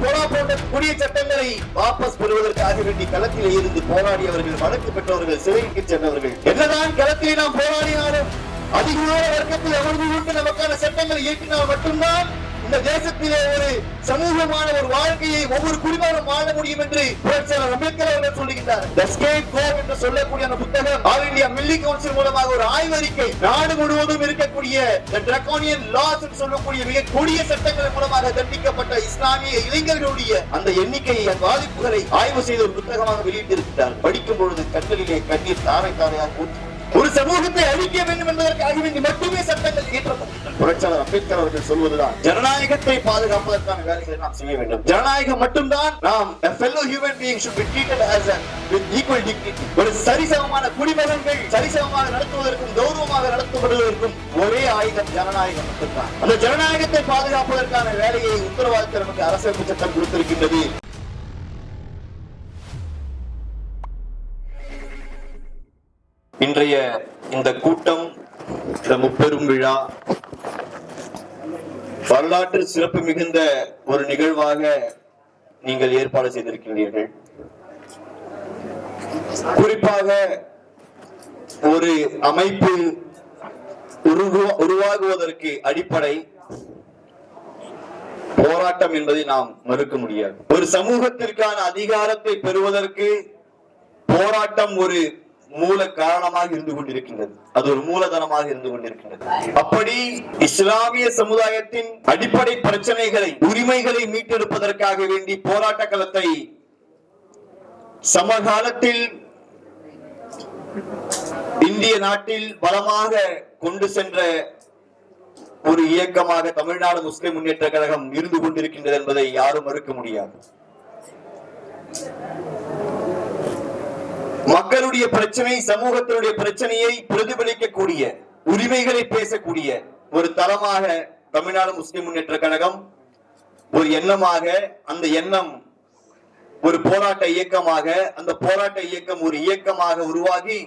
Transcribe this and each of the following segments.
போலா போன்ற புதிய சட்டங்களை வாபஸ் பெறுவதற்காக வேண்டி களத்தில் இருந்து போராடியவர்கள் வழக்கு பெற்றவர்கள் சிறைக்கு சென்றவர்கள். என்னதான் களத்தில் நாம் போராடினாலும் அதிகமான வர்க்கத்தில் அமர்ந்து கொண்டு நமக்கான சட்டங்களை இயக்கினால் மட்டும்தான் இந்த தேசத்திலே ஒரு சமூகமான ஒரு வாழ்க்கையை ஒவ்வொரு குடிமகனும் வாழ முடியும் என்று புரட்சியாளர் அம்பேத்கர் அவர்கள் சொல்லுகின்றார். என்று சொல்லக்கூடிய அந்த புத்தகம் ஆல் இந்தியா மில்லி கவுன்சில் மூலமாக ஒரு ஆய்வறிக்கை நாடு முழுவதும் இருக்கக்கூடிய டிரகோனியன் லாஸ் என்று சொல்லக்கூடிய மிக கொடிய சட்டங்கள் மூலமாக தண்டிக்கப்பட்ட இஸ்லாமிய இளைஞர்களுடைய அந்த எண்ணிக்கையை பாதிப்புகளை ஆய்வு செய்த ஒரு புத்தகமாக வெளியிட்டிருக்கிறார். படிக்கும் பொழுது கண்களிலே கண்ணீர் தாரை தாரையாக ஊற்றி ஒரு சமூகத்தை அழிக்க வேண்டும் என்பதற்காக வேண்டி மட்டுமே சட்டங்கள் இயற்றப்பட்டது புரட்சியாளர் அம்பேத்கர் அவர்கள் சொல்வதுதான் ஜனநாயகத்தை பாதுகாப்பதற்கான வேலைகளை நாம் செய்ய வேண்டும். ஜனநாயகம் மட்டும்தான் நாம் a fellow human being should be treated as a with equal dignity. ஒரு சரிசமமான குடிமகன்கள் சரிசமமாக நடத்துவதற்கும் கௌரவமாக நடத்தப்படுவதற்கும் ஒரே ஆயுதம் ஜனநாயகம் மட்டும்தான். அந்த ஜனநாயகத்தை பாதுகாப்பதற்கான வேலையை உத்தரவாதத்தை நமக்கு அரசமைப்பு சட்டம் கொடுத்திருக்கின்றது. இன்றைய இந்த கூட்டம் இந்த முப்பெரும் விழா வரலாற்று சிறப்பு மிகுந்த ஒரு நிகழ்வாக நீங்கள் ஏற்பாடு செய்திருக்கின்றீர்கள். குறிப்பாக ஒரு அமைப்பு உருவாகுவதற்கு அடிப்படை போராட்டம் என்பதை நாம் மறுக்க முடியாது. ஒரு சமூகத்திற்கான அதிகாரத்தை பெறுவதற்கு போராட்டம் ஒரு மூல காரணமாக இருந்து கொண்டிருக்கின்றது. அது ஒரு மூலதனமாக இருந்து கொண்டிருக்கின்றது. அப்படி இஸ்லாமிய சமுதாயத்தின் அடிப்படை பிரச்சனைகளை உரிமைகளை மீட்டெடுப்பதற்காக வேண்டி போராட்ட களத்தை சமகாலத்தில் இந்திய நாட்டில் பலமாக கொண்டு சென்ற ஒரு இயக்கமாக தமிழ்நாடு முஸ்லிம் முன்னேற்ற கழகம் இருந்து கொண்டிருக்கின்றது என்பதை யாரும் மறுக்க முடியாது. மக்களுடைய பிரச்சனை சமூகத்தினுடைய பிரச்சனையை பிரதிபலிக்கக்கூடிய உரிமைகளை பேசக்கூடிய ஒரு தளமாக தமிழ்நாடு முஸ்லிம் முன்னேற்ற கழகம் ஒரு எண்ணமாக அந்த எண்ணம் ஒரு போராட்ட இயக்கமாக அந்த போராட்ட இயக்கம் ஒரு இயக்கமாக உருவாகி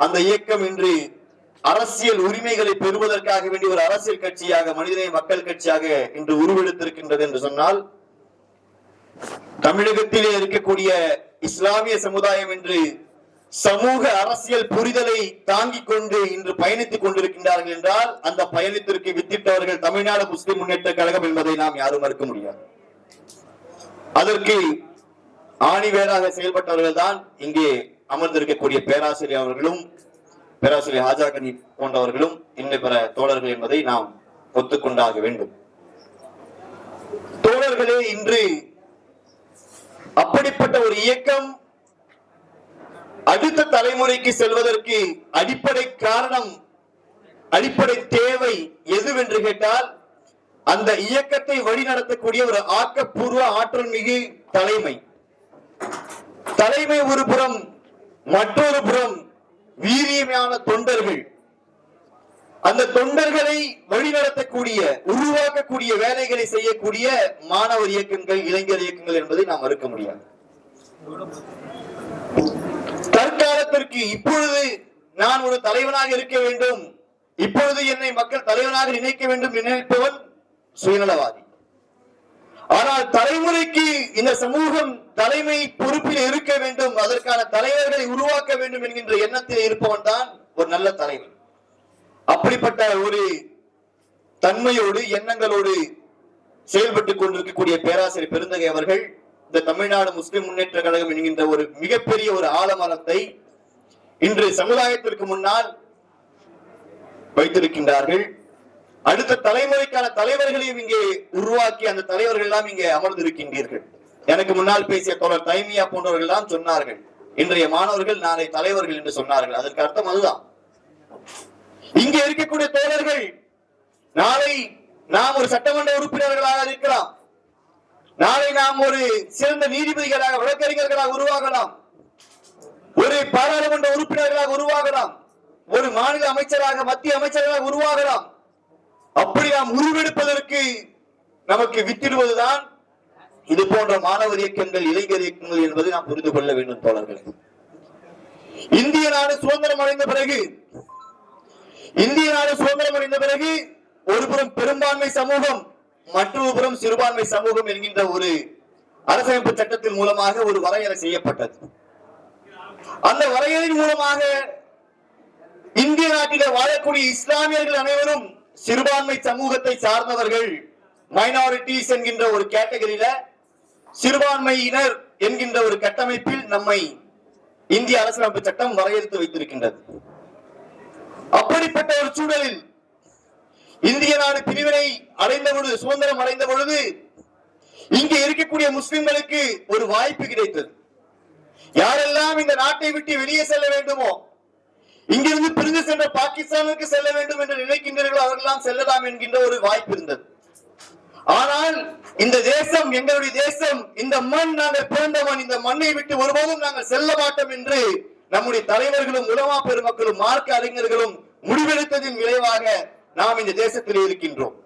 அந்த இயக்கம் இன்று அரசியல் உரிமைகளை பெறுவதற்காக வேண்டிய ஒரு அரசியல் கட்சியாக மனிதநேய மக்கள் கட்சியாக இன்று உருவெடுத்திருக்கின்றது என்று சொன்னால் தமிழகத்திலே இருக்கக்கூடிய இஸ்லாமிய சமுதாயம் என்று சமூக அரசியல் புரிதலை தாங்கிக் கொண்டு இன்று பயணித்துக் கொண்டிருக்கின்றார்கள் என்றால் அந்த பயணத்திற்கு வித்திட்டவர்கள் தமிழ்நாடு முஸ்லிம் முன்னேற்ற கழகம் என்பதை நாம் யாரும் மறுக்க முடியாது. அதற்கு ஆணிவேராக செயல்பட்டவர்கள் தான் இங்கே அமர்ந்திருக்கக்கூடிய பேராசிரியர் அவர்களும் பேராசிரியர் ஹாஜாகனி போன்றவர்களும் இன்னும் பிற தோழர்கள் என்பதை நாம் ஒத்துக்கொண்டாக வேண்டும். தோழர்களே இன்று அப்படிப்பட்ட ஒரு இயக்கம் அடுத்த தலைமுறைக்கு செல்வதற்கு அடிப்படை காரணம் அடிப்படை தேவை எதுவென்று கேட்டால் அந்த இயக்கத்தை வழிநடத்தக்கூடிய ஒரு ஆக்கப்பூர்வ ஆற்றல் மிகு தலைமை. தலைமை ஒரு புறம் மற்றொரு புறம் வீரியமான தொண்டர்கள். அந்த தொண்டர்களை வழிநடத்தக்கூடிய உருவாக்கக்கூடிய வேலைகளை செய்யக்கூடிய மாணவர் இயக்கங்கள் இளைஞர் இயக்கங்கள் என்பதை நாம் மறுக்க முடியாது. தற்காலத்திற்கு இப்பொழுது நான் ஒரு தலைவனாக இருக்க வேண்டும். இப்பொழுது என்னை மக்கள் தலைவனாக நினைக்க வேண்டும் நினைப்பவன் சுயநலவாதி. ஆனால் தலைமுறைக்கு இந்த சமூகம் தலைமை பொறுப்பில் இருக்க வேண்டும். அதற்கான தலைவர்களை உருவாக்க வேண்டும் என்கின்ற எண்ணத்தில் இருப்பவன் தான் ஒரு நல்ல தலைவர் அப்படிப்பட்ட ஒரு தன்மையோடு எண்ணங்களோடு செயல்பட்டுக் கொண்டிருக்கக்கூடிய பேராசிரியர் பெருந்தகை அவர்கள் இந்த தமிழ்நாடு முஸ்லிம் முன்னேற்ற கழகம் என்கின்ற ஒரு மிகப்பெரிய ஒரு ஆலமரத்தை இன்று சமுதாயத்திற்கு முன்னால் வைத்திருக்கின்றார்கள். அடுத்த தலைமுறைக்கான தலைவர்களையும் இங்கே உருவாக்கி அந்த தலைவர்கள் எல்லாம் இங்கே அமர்ந்திருக்கின்றீர்கள். எனக்கு முன்னால் பேசிய தோழர் தைமியா போன்றவர்கள் எல்லாம் சொன்னார்கள். இன்றைய மாணவர்கள் நாளை தலைவர்கள் என்று சொன்னார்கள். அதற்கு அர்த்தம் அதுதான். இங்கே இருக்கக்கூடிய தோழர்கள் நாளை நாம் ஒரு சட்டமன்ற உறுப்பினர்களாக இருக்கலாம். நாளை நாம் ஒரு சிறந்த நீதிபதிகளாக வழக்கறிஞர்களாக உருவாகலாம். ஒரு பாராளுமன்ற உறுப்பினர்களாக உருவாகலாம். ஒரு மாநில அமைச்சராக மத்திய அமைச்சராக உருவாகலாம். அப்படி நாம் உருவெடுப்பதற்கு நமக்கு வித்திடுவதுதான் இது போன்ற மாணவர் இயக்கங்கள் இளைஞர் இயக்கங்கள் என்பதை நாம் புரிந்து கொள்ள வேண்டும் தோழர்களே. இந்திய நாடு சுதந்திரம் அடைந்த பிறகு இந்திய நாடு சுதந்திரம் அடைந்த பிறகு ஒருபுறம் பெரும்பான்மை சமூகம் மற்றொரு புறம் சிறுபான்மை சமூகம் என்கின்ற ஒரு அரசமைப்பு சட்டத்தின் மூலமாக ஒரு வரையறை செய்யப்பட்டது. அந்த வரையறையின் மூலமாக இந்திய நாட்டில வாழக்கூடிய இஸ்லாமியர்கள் அனைவரும் சிறுபான்மை சமூகத்தை சார்ந்தவர்கள் மைனாரிட்டிஸ் என்கின்ற ஒரு கேட்டகரியில சிறுபான்மையினர் என்கின்ற ஒரு கட்டமைப்பில் நம்மை இந்திய அரசியலமைப்பு சட்டம் வரையறுத்து வைத்திருக்கின்றது. அப்படிப்பட்ட ஒரு சூழலில் இந்திய நாடு பிரிவினை அடைந்த பொழுது சுதந்திரம் அடைந்த பொழுது இங்கே இருக்கக்கூடிய முஸ்லிம்களுக்கு ஒரு வாய்ப்பு கிடைத்தது. யாரெல்லாம் இந்த நாட்டை விட்டு வெளியே செல்ல வேண்டுமோ இங்கிருந்து பிரிந்து சென்ற பாகிஸ்தானுக்கு செல்ல வேண்டும் என்று நினைக்கின்றீர்களோ அவர்களெல்லாம் செல்லலாம் என்கின்ற ஒரு வாய்ப்பு இருந்தது. ஆனால் இந்த தேசம் எங்களுடைய தேசம் இந்த மண் நாங்கள் பிறந்த மண் இந்த மண்ணை விட்டு ஒருபோதும் நாங்கள் செல்ல மாட்டோம் என்று நம்முடைய தலைவர்களும் உலமா பெருமக்களும் மார்க்க அறிஞர்களும் முடிவெடுத்ததின் விளைவாக நாம் இந்த தேசத்தில் இருக்கின்றோம்.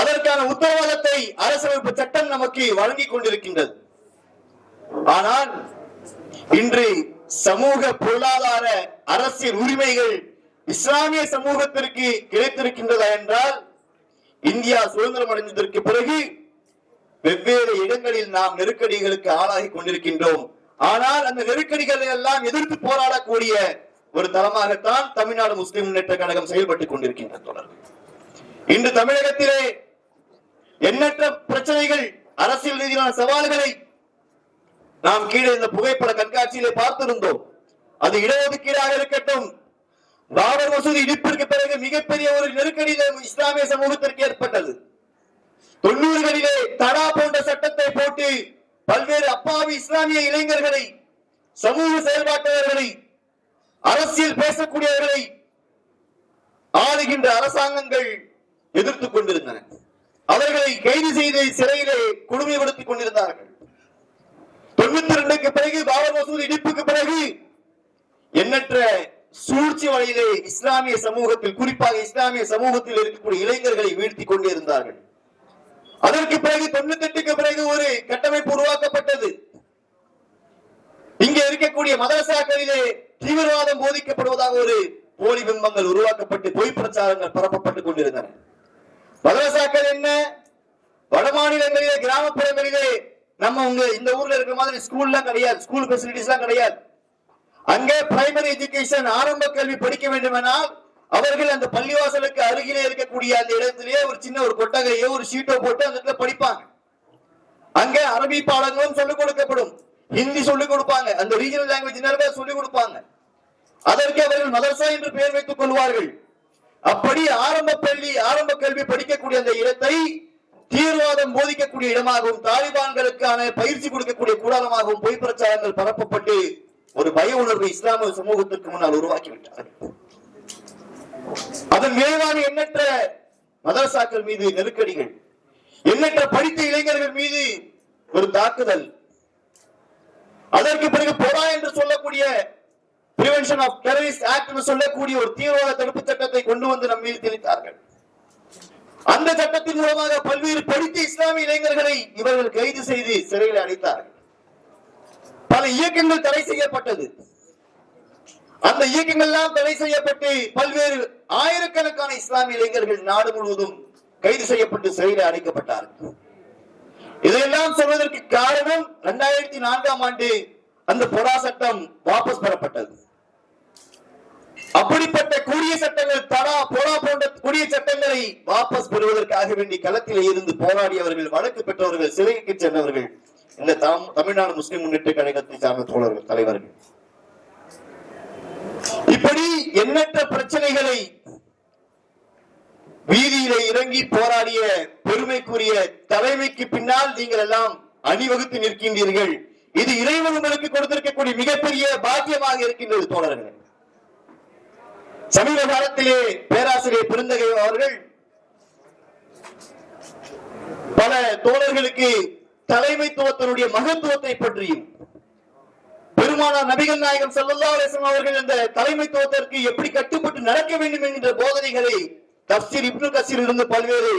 அதற்கான உத்தரவாதத்தை அரசமைப்பு சட்டம் நமக்கு வழங்கிக் கொண்டிருக்கின்றது. ஆனால் இன்று சமூக பொருளாதார அரசியல் உரிமைகள் இஸ்லாமிய சமூகத்திற்கு கிடைத்திருக்கின்றதா என்றால் இந்தியா சுதந்திரம் அடைந்ததற்கு பிறகு வெவ்வேறு இடங்களில் நாம் நெருக்கடிகளுக்கு ஆளாகி கொண்டிருக்கின்றோம். ஆனால் அந்த நெருக்கடிகளை எல்லாம் எதிர்த்து போராடக்கூடிய ஒரு தளமாகத்தான் தமிழ்நாடு முஸ்லிம் முன்னேற்ற கழகம் செயல்பட்டுக் கொண்டிருக்கின்ற தொடர். இன்று தமிழகத்திலே எண்ணற்ற பிரச்சனைகள் அரசியல் ரீதியிலான சவால்களை நாம் கீழே இந்த புகைப்பட கண்காட்சியிலே பார்த்திருந்தோம். அது இடஒதுக்கீடாக இருக்கட்டும் பாபர் மசூதி இடிப்பிற்கு பிறகு மிகப்பெரிய ஒரு நெருக்கடி இஸ்லாமிய சமூகத்திற்கு ஏற்பட்டது. தொண்ணூறுகளிலே தடா போன்ற சட்டத்தை போட்டு பல்வேறு அப்பாவி இஸ்லாமிய இளைஞர்களை சமூக செயல்பாட்டவர்களை அரசியல் பேசக்கூடியவர்களை ஆளுகின்ற அரசாங்கங்கள் எதிர்த்துக் கொண்டிருந்தன. அவர்களை கைது செய்து சிறையிலே கொடுமைப்படுத்திக் கொண்டிருந்தார்கள். தொண்ணூத்தி பிறகு பாபர் மசூதி இடிப்புக்கு பிறகு எண்ணற்ற சூழ்ச்சி வழியிலே இஸ்லாமிய சமூகத்தில் குறிப்பாக இஸ்லாமிய சமூகத்தில் இருக்கக்கூடிய இளைஞர்களை வீழ்த்தி கொண்டே இருந்தார்கள். அதற்கு பிறகு தொண்ணூத்தி எட்டுக்கு பிறகு ஒரு கட்டமைப்பு உருவாக்கப்பட்டது. இங்கே இருக்கக்கூடிய மதரசாக்களிலே தீவிரவாதம் போதிக்கப்படுவதாக ஒரு போலி பிம்பங்கள் உருவாக்கப்பட்டு பொய் பிரச்சாரங்கள் பரப்பப்பட்டுக் கொண்டிருந்தன. மதரசாக்கள் என்ன? வட மாநிலங்களிலே கிராமப்புறங்களிலே நம்ம உங்க இந்த ஊர்ல இருக்கிற மாதிரி ஸ்கூல்லாம் கிடையாது. ஸ்கூல் ஃபெசிலிட்டிஸ் எல்லாம் கிடையாது. அங்கே பிரைமரி எஜுகேஷன் ஆரம்ப கல்வி படிக்க வேண்டுமென்றால் அவர்கள் அந்த பள்ளிவாசலுக்கு அருகிலே இருக்கக்கூடிய அந்த இடத்திலேயே ஒரு சின்ன ஒரு கொட்டகையோ ஒரு ஷீட்டோ போட்டு அந்த இடத்துல படிப்பாங்க. அங்கே அரபி பாடங்களும் சொல்லிக் கொடுக்கப்படும். ஹிந்தி சொல்லிக் கொடுப்பாங்க. அந்த ரீஜனல் லாங்குவேஜ் சொல்லிக் கொடுப்பாங்க. அதற்கு அவர்கள் மதரசா என்று பெயர் வைத்துக் கொள்வார்கள். அப்படி ஆரம்ப பள்ளி ஆரம்ப கல்வி படிக்கக்கூடிய அந்த இடத்தை தீவிரவாதம் போதிக்கக்கூடிய இடமாகவும் தாலிபான்களுக்கான பயிற்சி கொடுக்கக்கூடிய கூடாரமாகவும் பொய் பிரச்சாரங்கள் பரப்பப்பட்டு ஒரு பய உணர்வு இஸ்லாமிய சமூகத்திற்கு முன்னால் உருவாக்கிவிட்டார் அதன் விளைவான எண்ணற்ற மதரசாக்கள் மீது நெருக்கடிகள் எண்ணற்ற படித்த இளைஞர்கள் மீது ஒரு தாக்குதல் அதற்கு பிறகு பொறா என்று சொல்லக்கூடிய பிரிவென்ஷன் ஆஃப் டெரரிஸ்ட் ஆக்ட் என்று சொல்லக்கூடிய ஒரு தீவிரவாத தடுப்பு சட்டத்தை கொண்டு வந்து நம் மீது திணித்தார்கள் அந்த சட்டத்தின் மூலமாக பல்வேறு படித்த இஸ்லாமிய இளைஞர்களை இவர்கள் கைது செய்து சிறையில் அடைத்தார்கள். பல இயக்கங்கள் தடை செய்யப்பட்டது. அந்த இயக்கங்கள்லாம் தடை செய்யப்பட்டு பல்வேறு ஆயிரக்கணக்கான இஸ்லாமிய இளைஞர்கள் நாடு முழுவதும் கைது செய்யப்பட்டு சிறையில் அடைக்கப்பட்டார்கள். இதையெல்லாம் சொல்வதற்கு காரணம் இரண்டாயிரத்தி நான்காம் ஆண்டு அந்த பொறா சட்டம் வாபஸ் பெறப்பட்டது. அப்படிப்பட்ட கூடிய சட்டங்கள் தடா பொறா போன்ற கூடிய சட்டங்களை வாபஸ் பெறுவதற்காக வேண்டி களத்தில் இருந்து போராடியவர்கள் வழக்கு பெற்றவர்கள் சிறைக்கு சென்றவர்கள் இந்த தாம் தமிழ்நாடு முஸ்லிம் முன்னேற்ற கழகத்தை சார்ந்த தோழர்கள் தலைவர்கள். இப்படி எண்ணற்ற பிரச்சனைகளை வீதியில இறங்கி போராடிய பெருமைக்குரிய தலைமைக்கு பின்னால் நீங்கள் எல்லாம் அணிவகுத்து நிற்கின்றீர்கள். இது இறைவன் உங்களுக்கு கொடுத்திருக்கக்கூடிய மிகப்பெரிய பாக்கியமாக இருக்கின்றது தோழர்கள். சமீப காலத்திலே பேராசிரியர் பெருந்தகை அவர்கள் பல தோழர்களுக்கு தலைமைத்துவத்தினுடைய மகத்துவத்தை பற்றியும் பெருமானார் நபிகள் நாயகம் செல்லல்லா அலைஹி அவர்கள் இந்த தலைமைத்துவத்திற்கு எப்படி கட்டுப்பட்டு நடக்க வேண்டும் என்கின்ற போதனைகளை தப்சீர் இப்னு கசீர் இருந்து பல்வேறு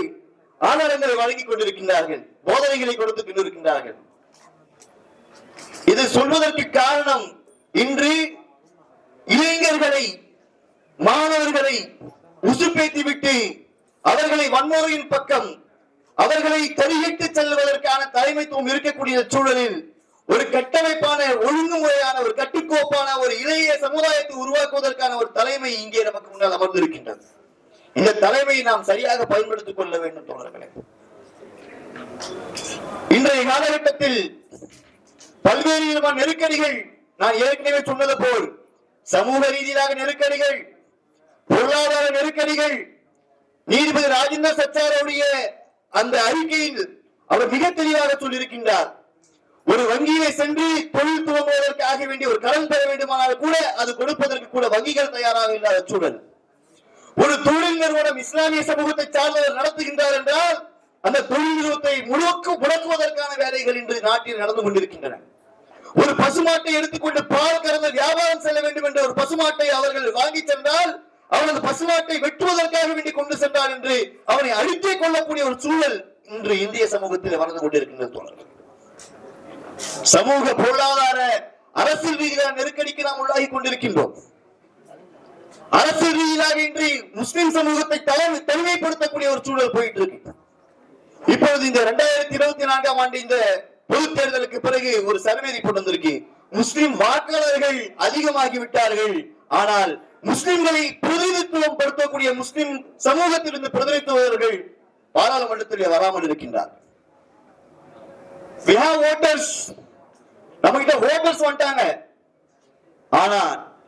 ஆதாரங்களை வழங்கிக் கொண்டிருக்கின்றார்கள் போதனைகளை கொடுத்து கொண்டிருக்கின்றார்கள். இது சொல்வதற்கு காரணம் இன்று இளைஞர்களை மாணவர்களை உசுப்பேத்தி விட்டு அவர்களை வன்முறையின் பக்கம் அவர்களை தறியிட்டு செல்வதற்கான தலைமைத்துவம் இருக்கக்கூடிய சூழலில் ஒரு கட்டமைப்பான ஒழுங்குமுறையான ஒரு கட்டுக்கோப்பான ஒரு இளைய சமுதாயத்தை உருவாக்குவதற்கான ஒரு தலைமை இங்கே நமக்கு முன்னால் அமர்ந்திருக்கின்றது. இந்த தலைமையை நாம் சரியாக பயன்படுத்திக் கொள்ள வேண்டும் தோழர்களே. இன்றைய காலகட்டத்தில் பல்வேறு விதமான நெருக்கடிகள் நான் ஏற்கனவே சொன்னது போல் சமூக ரீதியிலாக நெருக்கடிகள் பொருளாதார நெருக்கடிகள். நீதிபதி ராஜேந்திர சச்சாரோடைய அந்த அறிக்கையில் அவர் மிக தெளிவாக சொல்லியிருக்கின்றார். ஒரு வங்கியை சென்று தொழில் துவங்குவதற்காக வேண்டிய ஒரு கடன் பெற வேண்டுமானால் கூட அது கொடுப்பதற்கு கூட வங்கிகள் தயாராக இல்லாத சூழல். ஒரு தொழில் நிறுவனம் இஸ்லாமிய சமூகத்தை சார்ந்தவர் நடத்துகின்றார் என்றால் அந்த தொழில் நிறுவனத்தை முழுக்க முடக்குவதற்கான வேலைகள் இன்று நாட்டில் நடந்து கொண்டிருக்கின்றன. ஒரு பசுமாட்டை எடுத்துக்கொண்டு பால் கறந்து வியாபாரம் செல்ல வேண்டும் என்ற ஒரு பசுமாட்டை அவர்கள் வாங்கி சென்றால் அவனது பசுமாட்டை வெட்டுவதற்காக வேண்டி கொண்டு சென்றார் என்று அவனை அழித்தே கொள்ளக்கூடிய ஒரு சூழல் இன்று இந்திய சமூகத்தில் வளர்ந்து கொண்டிருக்கின்றது தோழர்கள். சமூக பொருளாதார அரசியல் ரீதியிலான நெருக்கடிக்கு நாம் உள்ளாகி கொண்டிருக்கின்றோம். அரசியல் ரீதியிலாக இன்றி முஸ்லிம் சமூகத்தை தலை தனிமைப்படுத்தக்கூடிய ஒரு சூழல் போயிட்டு இருக்கு இப்பொழுது இந்த இரண்டாயிரத்தி இருபத்தி நான்காம் ஆண்டு இந்த பொது தேர்தலுக்கு பிறகு ஒரு சர்வே ரிப்போர்ட் வந்திருக்கு. முஸ்லிம் வாக்காளர்கள் அதிகமாகி விட்டார்கள் ஆனால் முஸ்லிம்களை பிரதிநிதித்துவம் படுத்தக்கூடிய முஸ்லிம் சமூகத்திலிருந்து பிரதிநிதித்துவர்கள் பாராளுமன்றத்திலே வராமல் இருக்கின்றார் we have நம்ம கிட்ட ஓட்டர்ஸ் வந்துட்டாங்க. ஆனா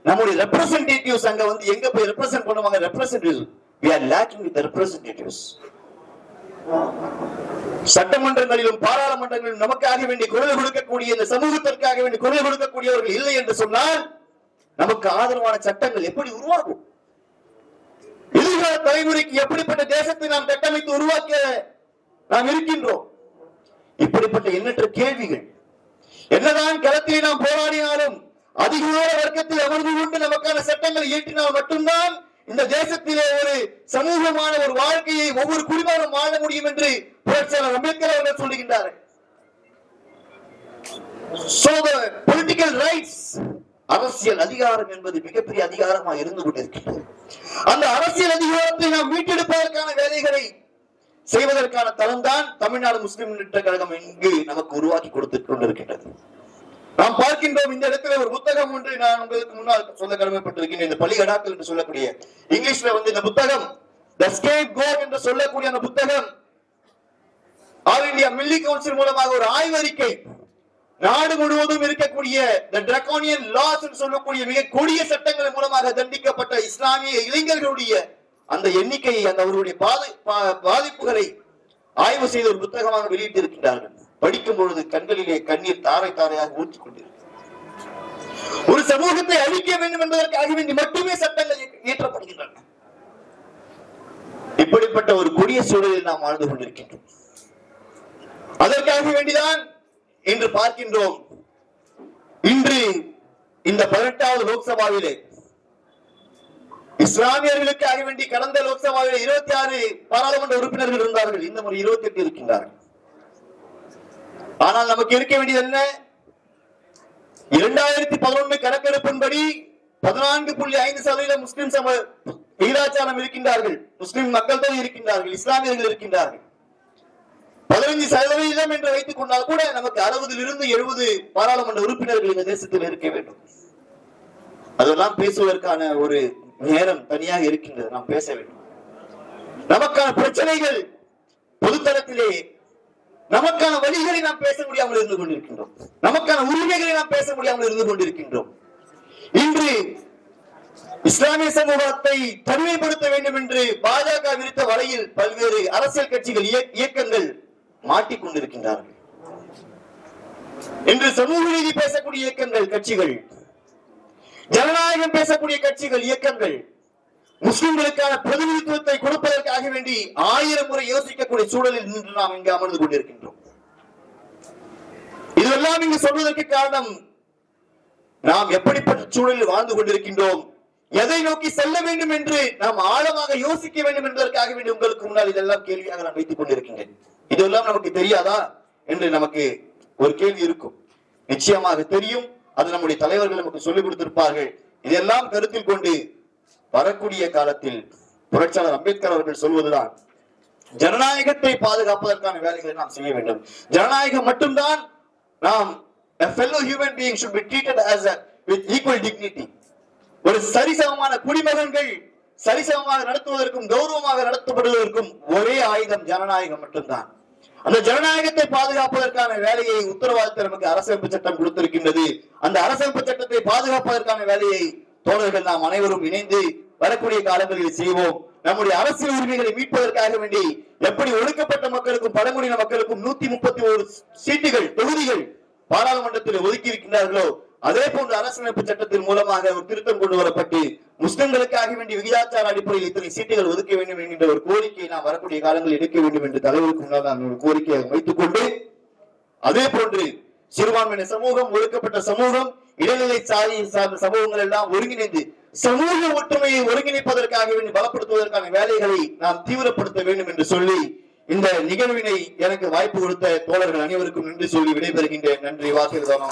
நம்முடைய ரெப்ரசன்டேட்டிவ்ஸ் அங்க வந்து எங்க போய் ரெப்ரசன்ட் பண்ணுவாங்க? Representative we are lacking with representatives சட்டமன்றங்களிலும் பாராளுமன்றங்களிலும் நமக்காக வேண்டி குரல் கொடுக்கக்கூடிய இந்த சமூகத்திற்காக வேண்டி குரல் கொடுக்கக்கூடியவர்கள் இல்லை என்று சொன்னால் நமக்கு ஆதரவான சட்டங்கள் எப்படி உருவாகும்? எதிர்கால தலைமுறைக்கு எப்படிப்பட்ட தேசத்தை நாம் கட்டமைத்து உருவாக்க நாம் இருக்கின்றோம்? இப்படிப்பட்ட எண்ணற்ற கேள்விகள். என்னதான் களத்திலே நாம் போராடினாலும் அதிகார வர்க்கத்தில் அமர்ந்து கொண்டு நமக்கான சட்டங்களை இயற்றினால் மட்டும்தான் இந்த தேசத்திலே ஒரு சமூகமான ஒரு வாழ்க்கையை ஒவ்வொரு குடிமகனும் வாழ முடியும் என்று புரட்சியாளர் அம்பேத்கர் அவர்கள் சொல்லுகின்றார்கள். So the political rights அரசியல் அதிகாரம் என்பது மிகப்பெரிய அதிகாரமாக இருந்து கொண்டிருக்கிறது அந்த அரசியல் அதிகாரத்தை நாம் மீட்டெடுப்பதற்கான வேலைகளை செய்வதற்கான தளம்தான் தமிழ்நாடு முஸ்லிம் முன்னேற்ற கழகம் இங்கு நமக்கு உருவாக்கி கொடுத்து கொண்டிருக்கின்றது. நாம் பார்க்கின்றோம் இந்த இடத்துல ஒரு புத்தகம் ஒன்று நான் உங்களுக்கு முன்னால் சொல்ல கடமைப்பட்டிருக்கின்றேன். இந்த பள்ளிகடாக்கள் என்று சொல்லக்கூடிய இங்கிலீஷ்ல வந்து இந்த புத்தகம் த ஸ்கேப் கோட் என்று சொல்லக்கூடிய அந்த புத்தகம் ஆல் இந்தியா மில்லி கவுன்சில் மூலமாக ஒரு ஆய்வறிக்கை நாடு முழுவதும் இருக்கக்கூடிய the draconian சொல்லக்கூடிய மிக கொடிய சட்டங்கள் மூலமாக தண்டிக்கப்பட்ட இஸ்லாமிய இளைஞர்களுடைய அந்த எண்ணிக்கையை அந்த அவருடைய பாதி பா- பாதிப்புகளை ஆய்வு செய்த ஒரு புத்தகமாக வெளியிட்டிருக்கிறார்கள். படிக்கும் பொழுது கண்களிலே கண்ணீர் தாரை தாரையாக ஊற்றிக் கொண்டிருக்கிறது. ஒரு சமூகத்தை அழிக்க வேண்டும் என்பதற்காக வேண்டி மட்டுமே சட்டங்கள் இயற்றப்படுகின்றன. இப்படிப்பட்ட ஒரு கொடிய சூழலில் நாம் வாழ்ந்து கொண்டிருக்கின்றோம். அதற்காக வேண்டிதான் என்று பார்க்கின்றோம். இன்று இந்த பதினெட்டாவது லோக்சபாவிலே இஸ்லாமியர்களுக்கு வேண்டி கடந்த லோக்சபாவில் இருபத்தி ஆறு பாராளுமன்ற உறுப்பினர்கள் இருந்தார்கள். இந்த முறை இருபத்தி எட்டு இருக்கின்றார்கள். ஆனால் நமக்கு இருக்க வேண்டியது என்ன? இரண்டாயிரத்தி பதினொன்று கணக்கெடுப்பின்படி பதினான்கு புள்ளி ஐந்து சதவீத முஸ்லிம் சம விகிதாச்சாரம் இருக்கின்றார்கள். முஸ்லிம் மக்கள் தொகை இருக்கின்றார்கள். இஸ்லாமியர்கள் இருக்கின்றார்கள். பதினஞ்சு சதவீதம் என்று வைத்துக் கொண்டால் கூட நமக்கு அறுபதுல இருந்து எழுபது பாராளுமன்ற உறுப்பினர்கள் இந்த தேசத்தில் இருக்க வேண்டும். அதெல்லாம் பேசுவதற்கான ஒரு நேரம் தனியாக இருக்கின்றது. நாம் பேச வேண்டும். நமக்கான பிரச்சனைகள் பொதுத்தளத்திலே நமக்கான வழிகளை நாம் பேச முடியாமல் இருந்து கொண்டிருக்கின்றோம். நமக்கான உரிமைகளை நாம் பேச முடியாமல் இருந்து கொண்டிருக்கின்றோம். இன்று இஸ்லாமிய சமூகத்தை தனிமைப்படுத்த வேண்டும் என்று பாஜக விரித்த வலையில் பல்வேறு அரசியல் கட்சிகள் இயக்கங்கள் மாட்டிக்கொண்டிருக்கின்றார்கள். இன்று சமூக நீதி பேசக்கூடிய இயக்கங்கள் கட்சிகள் ஜனநாயகம் பேசக்கூடிய கட்சிகள் இயக்கங்கள் முஸ்லிம்களுக்கான பிரதிநிதித்துவத்தை கொடுப்பதற்காக வேண்டி ஆயிரம் முறை யோசிக்கக்கூடிய சூழலில் நின்று நாம் இங்கு அமர்ந்து கொண்டிருக்கின்றோம். இதெல்லாம் இங்கு சொல்வதற்கு காரணம் நாம் எப்படிப்பட்ட சூழலில் வாழ்ந்து கொண்டிருக்கின்றோம் எதை நோக்கி செல்ல வேண்டும் என்று நாம் ஆழமாக யோசிக்க வேண்டும் என்பதற்காக வேண்டி உங்களுக்கு முன்னால் இதெல்லாம் கேள்வியாக நான் வைத்துக் கொண்டிருக்கின்றேன். இதெல்லாம் நமக்கு தெரியாதா என்று நமக்கு ஒரு கேள்வி இருக்கும். நிச்சயமாக தெரியும். அது நம்முடைய தலைவர்கள் நமக்கு சொல்லிக் கொடுத்திருப்பார்கள். இதெல்லாம் கருத்தில் கொண்டு வரக்கூடிய காலத்தில் புரட்சியாளர் அம்பேத்கர் அவர்கள் சொல்வதுதான் ஜனநாயகத்தை பாதுகாப்பதற்கான வேலைகளை நாம் செய்ய வேண்டும். ஜனநாயகம் மட்டும்தான் நாம் a fellow human being should be treated as a with equal dignity. ஒரு சரிசமமான குடிமகன்கள் சரிசமமாக நடத்துவதற்கும் கௌரவமாக நடத்தப்படுவதற்கும் ஒரே ஆயுதம் ஜனநாயகம் மட்டும்தான். அந்த ஜனநாயகத்தை பாதுகாப்பதற்கான வேலையை உத்தரவாதத்தை நமக்கு அரசமைப்பு சட்டம் கொடுத்திருக்கின்றது. அந்த அரசமைப்பு சட்டத்தை பாதுகாப்பதற்கான வேலையை தோழர்கள் நாம் அனைவரும் இணைந்து வரக்கூடிய காலங்களில் செய்வோம். நம்முடைய அரசியல் உரிமைகளை மீட்பதற்காக வேண்டி எப்படி ஒடுக்கப்பட்ட மக்களுக்கும் பழங்குடியின மக்களுக்கும் நூத்தி முப்பத்தி ஒரு சீட்டுகள் தொகுதிகள் பாராளுமன்றத்தில் ஒதுக்கி இருக்கின்றார்களோ அதே போன்ற அரசமைப்பு சட்டத்தின் மூலமாக ஒரு திருத்தம் கொண்டு வரப்பட்டு முஸ்லிம்களுக்காக வேண்டிய விகிதாச்சார அடிப்படையில் இத்தனை சீட்டுகள் ஒதுக்க வேண்டும் என்கின்ற ஒரு கோரிக்கையை நாம் வரக்கூடிய காலங்களில் எடுக்க வேண்டும் என்று தலைவருக்கு முன்னால் நான் ஒரு கோரிக்கையை வைத்துக் கொண்டு அதே போன்று சிறுபான்மையின சமூகம் ஒடுக்கப்பட்ட சமூகம் இடைநிலை சாதி சார்ந்த சமூகங்கள் எல்லாம் ஒருங்கிணைந்து சமூக ஒற்றுமையை ஒருங்கிணைப்பதற்காக வேண்டி பலப்படுத்துவதற்கான வேலைகளை நாம் தீவிரப்படுத்த வேண்டும் என்று சொல்லி இந்த நிகழ்வினை எனக்கு வாய்ப்பு கொடுத்த தோழர்கள் அனைவருக்கும் நன்றி சொல்லி விடைபெறுகின்றேன். நன்றி. வாசிர்தானம்